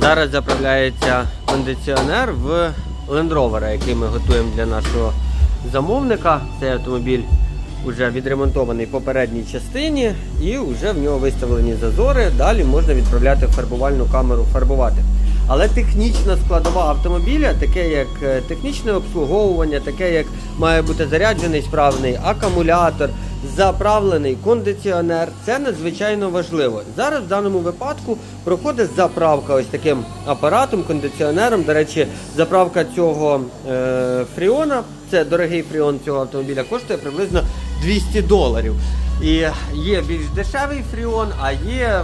Зараз заправляється кондиціонер в Rover, який ми готуємо для нашого замовника. Цей автомобіль вже відремонтований в попередній частині і вже в нього виставлені зазори. Далі можна відправляти фарбувальну камеру фарбувати. Але технічна складова автомобіля, таке як е, технічне обслуговування, таке як має бути заряджений справний акумулятор, заправлений кондиціонер, це надзвичайно важливо. Зараз в даному випадку проходить заправка ось таким апаратом, кондиціонером. До речі, заправка цього е, фріона, це дорогий фріон цього автомобіля, коштує приблизно 200 доларів. І є більш дешевий фріон, а є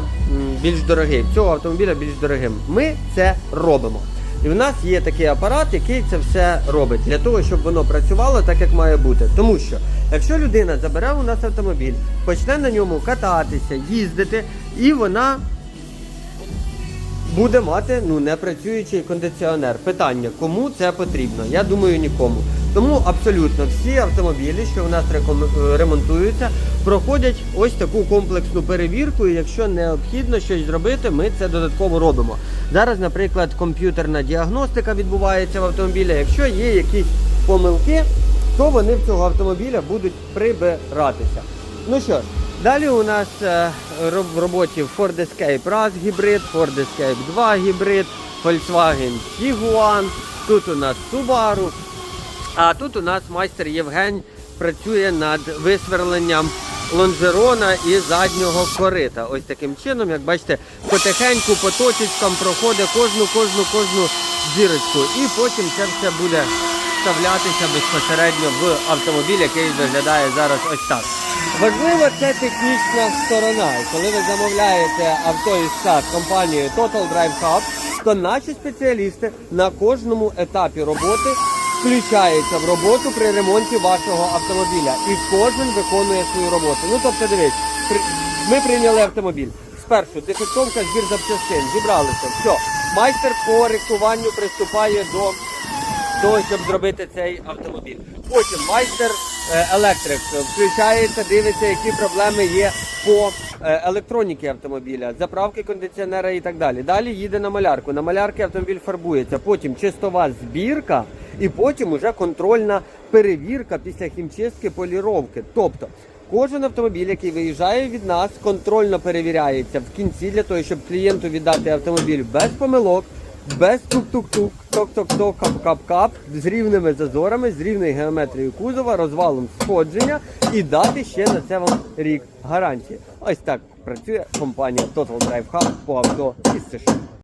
більш дорогий. Цього автомобіля більш дорогим. Ми це робимо. І в нас є такий апарат, який це все робить для того, щоб воно працювало так, як має бути. Тому що якщо людина забере у нас автомобіль, почне на ньому кататися, їздити, і вона буде мати ну непрацюючий кондиціонер. Питання, кому це потрібно? Я думаю, нікому. Тому абсолютно всі автомобілі, що у нас е, ремонтуються, проходять ось таку комплексну перевірку. І якщо необхідно щось зробити, ми це додатково робимо. Зараз, наприклад, комп'ютерна діагностика відбувається в автомобілі. Якщо є якісь помилки, то вони в цього автомобіля будуть прибиратися. Ну що ж, далі у нас е, в роботі Ford Escape RAS гібрид, Ford Escape 2 гібрид, Volkswagen Tiguan, тут у нас Subaru, а тут у нас майстер Євгень працює над висверленням лонжерона і заднього корита. Ось таким чином, як бачите, потихеньку по точечкам проходить кожну, кожну, кожну зірочку. І потім це все буде вставлятися безпосередньо в автомобіль, який виглядає зараз ось так. Важлива це технічна сторона. Коли ви замовляєте авто із США з компанією Total Drive Hub, то наші спеціалісти на кожному етапі роботи включаються в роботу при ремонті вашого автомобіля. І кожен виконує свою роботу. Ну тобто, при- ми прийняли автомобіль. Спершу дефектовка збір запчастин, зібралися. Все, майстер по рихтуванню приступає до того, щоб зробити цей автомобіль. Потім майстер е, електрик включається, дивиться, які проблеми є по е, електроніці автомобіля, заправки кондиціонера і так далі. Далі їде на малярку. На малярки автомобіль фарбується. Потім чистова збірка, і потім уже контрольна перевірка після хімчистки поліровки. Тобто. Кожен автомобіль, який виїжджає від нас, контрольно перевіряється в кінці для того, щоб клієнту віддати автомобіль без помилок, без тук-тук-тук, ток-ток-ток, кап-кап-кап, з рівними зазорами, з рівною геометрією кузова, розвалом сходження і дати ще на це вам рік гарантії. Ось так працює компанія Total Drive Hub по авто із США.